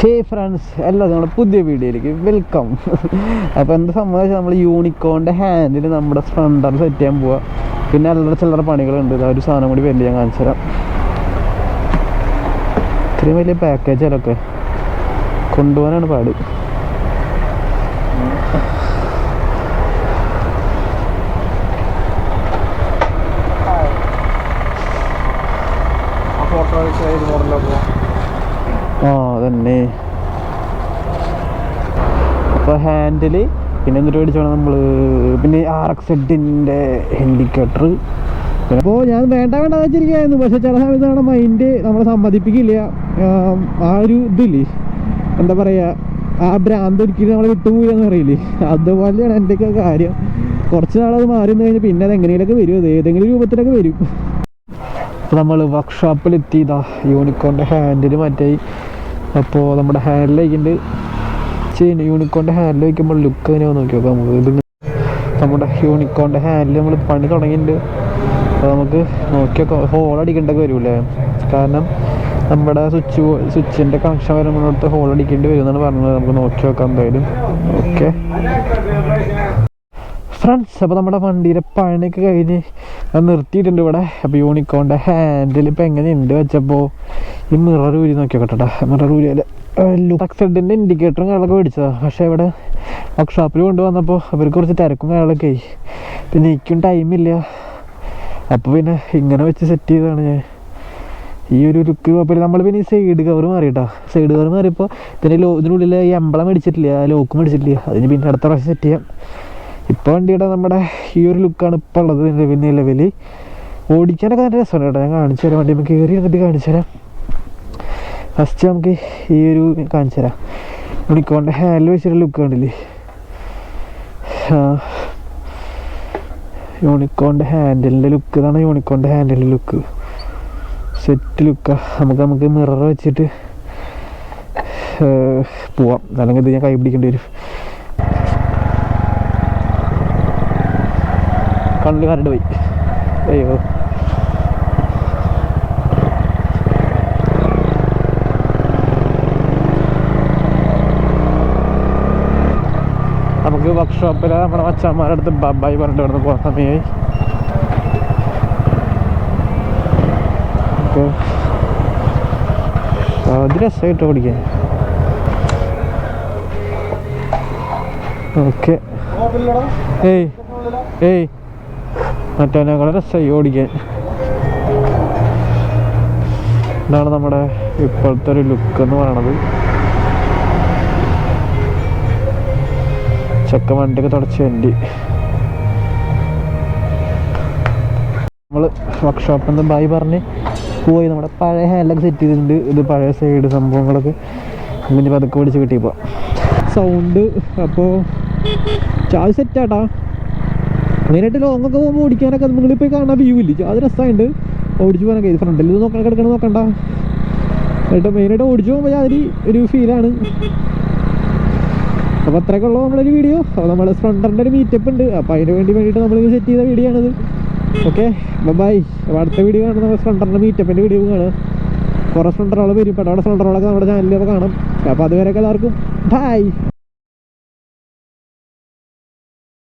ഹേ friends എല്ലാവരും നമ്മുടെ പുതിയ വീഡിയോയിലേക്ക് വെൽക്കം അപ്പോൾ എന്താ സംഭവം നമ്മൾ യൂണിക്കോണിന്റെ ഹാൻഡിൽ നമ്മുടെ സ്പ്ലണ്ടർ സെറ്റ് ചെയ്യാൻ പോവാം. പിന്നെ അല്ലറ ചില്ലറ പണികളുണ്ട്. ഇതാ ഒരു സാധനം കൂടി വലിയ ഞാൻ കാണിച്ചു തരാം. ഇത്രയും വലിയ പാക്കേജ് അതൊക്കെ കൊണ്ടുപോകാനാണ് പാട്. ആ അതന്നെ. അപ്പോൾ ഹാൻഡിൽ പിന്നെ എന്നിട്ട് മേടിച്ചു നമ്മൾ പിന്നെ ആർ എക്സ് എഡിന്റെ ഇൻഡിക്കേറ്റർ അപ്പോൾ ഞാൻ വേണ്ട വേണ്ട വെച്ചിരിക്കുകയായിരുന്നു. പക്ഷേ ചില സമയത്ത് നമ്മുടെ മൈൻഡ് നമ്മളെ സമ്മതിപ്പിക്കില്ല. ആം, ഒരു ഇതില്ലേ? എന്താ പറയുക ആ ഭ്രാന്ത് ഒരിക്കലും നമ്മളെ വിട്ടുപോയി എന്ന് പറയില്ലേ? അതുപോലെയാണ് എന്റെയൊക്കെ കാര്യം. കുറച്ച് നാളത് മാറി നിന്ന് കഴിഞ്ഞാൽ പിന്നെ അത് എങ്ങനെയൊക്കെ വരും. അത് ഏതെങ്കിലും രൂപത്തിലൊക്കെ വരും. അപ്പോൾ നമ്മൾ വർക്ക്ഷോപ്പിൽ എത്തിയതാ യൂണിക്കോണിന്റെ ഹാൻഡിൽ മാറ്റായി അപ്പോൾ നമ്മുടെ ഹാൻഡിലേക്കുണ്ട് ചെയിൻ യൂണിക്കോണിന്റെ ഹാൻഡിൽ വയ്ക്കുമ്പോൾ ലുക്ക് എങ്ങനെയാ നോക്കി നോക്കാം നമുക്ക്. നമ്മുടെ യൂണിക്കോണിന്റെ ഹാൻഡിൽ നമ്മൾ പണി തുടങ്ങിയിട്ടുണ്ട്. അപ്പോൾ നമുക്ക് നോക്കിയൊക്കെ നോക്കാം. ഹോൾ അടിക്കേണ്ടൊക്കെ വരുമല്ലേ കാരണം നമ്മുടെ സ്വിച്ച് സ്വിച്ചിന്റെ കണക്ഷൻ വരുമ്പോഴത്തെ ഹോൾ അടിക്കേണ്ടി വരും എന്നാണ് പറഞ്ഞത്. നമുക്ക് നോക്കി നോക്കാം എന്തായാലും. ഓക്കെ. ഫ്രണ്ട്സ് അപ്പോൾ നമ്മുടെ വണ്ടിയുടെ പണിയൊക്കെ കഴിഞ്ഞ് നിർത്തിയിട്ടുണ്ട് ഇവിടെ. അപ്പോൾ യൂണിക്കോണിന്റെ ഹാൻഡിൽ ഇപ്പോൾ എങ്ങനെയുണ്ട് വെച്ചപ്പോൾ ഈ മിറർ ഊരി നോക്കി നോക്കട്ടെ മിറർ ഊരിയാൽ ഇൻഡിക്കേറ്ററും കാര്യങ്ങളൊക്കെ മേടിച്ചതാണ് പക്ഷേ ഇവിടെ വർക്ക്ഷോപ്പിൽ കൊണ്ടുവന്നപ്പോൾ അവർക്ക് കുറച്ച് തിരക്കും കാര്യങ്ങളൊക്കെ ആയി. പിന്നെ എനിക്കും ടൈമില്ല അപ്പോൾ പിന്നെ ഇങ്ങനെ വെച്ച് സെറ്റ് ചെയ്തതാണ് ഞാൻ. ഈ ഒരു ലുക്ക് കുഴപ്പമില്ല നമ്മൾ പിന്നെ ഈ സൈഡ് കവർ മാറിയിട്ടാ. സൈഡ് കവർ മാറിയപ്പോൾ പിന്നെ ലോ ഇതിനുള്ളിൽ ഈ എംബളം മേടിച്ചിട്ടില്ല ലോക്ക് മേടിച്ചിട്ടില്ല. അതിന് പിന്നെ അടുത്ത പ്രാവശ്യം സെറ്റ് ചെയ്യാം. ഇപ്പോൾ വണ്ടിയുടെ നമ്മുടെ ഈ ഒരു ലുക്കാണ് ഇപ്പോൾ ഉള്ളത്. നിലവിൽ നിലവിൽ ഓടിക്കാനൊക്കെ നല്ല രസമാണ് കേട്ടോ. ഞാൻ കാണിച്ചു തരാം. വണ്ടി കയറി എന്നിട്ട് കാണിച്ചു തരാം. ഫസ്റ്റ് നമുക്ക് ഈ ഒരു കാണിച്ചു തരാം യൂണിക്കോണിന്റെ ഹാൻഡിൽ വെച്ചിട്ട് ലുക്ക് കണ്ടില്ലേ? യൂണിക്കോണിന്റെ ഹാൻഡിലിന്റെ ലുക്ക് ഇതാണ് യൂണിക്കോണിന്റെ ഹാൻഡിലിന്റെ ലുക്ക് സെറ്റ് ലുക്കാണ് നമുക്ക് നമുക്ക് മിറർ വെച്ചിട്ട് പോവാം. അല്ലെങ്കിൽ ഇത് ഞാൻ കൈ പിടിക്കേണ്ടി വരും. കണ്ണിൽ കരണ്ട് പോയി. അയ്യോ. നമുക്ക് വർക്ക്ഷോപ്പിൽ നമ്മുടെ മച്ചന്മാരുടെ അടുത്ത് ബബായി പറഞ്ഞിട്ട് ഇവിടുന്ന് പോകാൻ സമയമായി ഓക്കെ. അത് രസമായിട്ട് ഓടിക്കാൻ ഓക്കെ. ഏയ് ഏയ്. മറ്റേനേക്കാളും രസമായി ഓടിക്കാൻ. ഇതാണ് നമ്മുടെ ഇപ്പോഴത്തെ ഒരു ലുക്ക് എന്ന് പറയണത്. ചെക്ക വണ്ടിയൊക്കെ തുടച്ച് വണ്ടി. നമ്മൾ വർക്ക്ഷോപ്പിൽ നിന്ന് ബായി പറഞ്ഞ് പോയി. നമ്മുടെ പഴയ ഹാൻഡൊക്കെ സെറ്റ് ചെയ്തിട്ടുണ്ട്. ഇത് പഴയ സൈഡ് സംഭവങ്ങളൊക്കെ. ഇങ്ങനെ പതുക്കെ പിടിച്ച് കിട്ടിയപ്പോൾ സൗണ്ട് അപ്പോൾ ചാർജ് സെറ്റാട്ടാ മെയിനായിട്ട് ലോങ് ഒക്കെ പോകുമ്പോൾ ഓടിക്കാനൊക്കെ നിങ്ങളിപ്പോൾ കാണാൻ വ്യൂ ഇല്ല? അത് രസമായിട്ട് ഓടിച്ച് പോകാനൊക്കെ ഇത് ഫ്രണ്ടിൽ നോക്കാൻ കിടക്കണം നോക്കണ്ട. എന്നിട്ട് മെയിനായിട്ട് ഓടിച്ചു പോകുമ്പോൾ അതിൽ ഒരു ഫീലാണ് അപ്പോൾ അത്രയൊക്കെ ഉള്ളൂ നമ്മളൊരു വീഡിയോ അപ്പോൾ നമ്മൾ സ്പ്ലണ്ടറിന്റെ ഒരു മീറ്റപ്പ് ഉണ്ട്. അപ്പോൾ അതിന് വേണ്ടി വേണ്ടിയിട്ട് നമ്മൾ സെറ്റ് ചെയ്ത വീഡിയോ ആണിത്. ഓക്കെ ബൈ അടുത്ത വീഡിയോ കാണുന്നത് നമ്മൾ സ്പ്ലണ്ടറിന്റെ മീറ്റപ്പിന്റെ വീഡിയോ കാണുക കുറേ സ്പ്ലണ്ടറുകൾ വരും. അവിടെ സ്പ്ലണ്ടറുകളൊക്കെ നമ്മുടെ ചാനലിലൊക്കെ കാണും. അപ്പോൾ അതുവരെയൊക്കെ എല്ലാവർക്കും ബൈ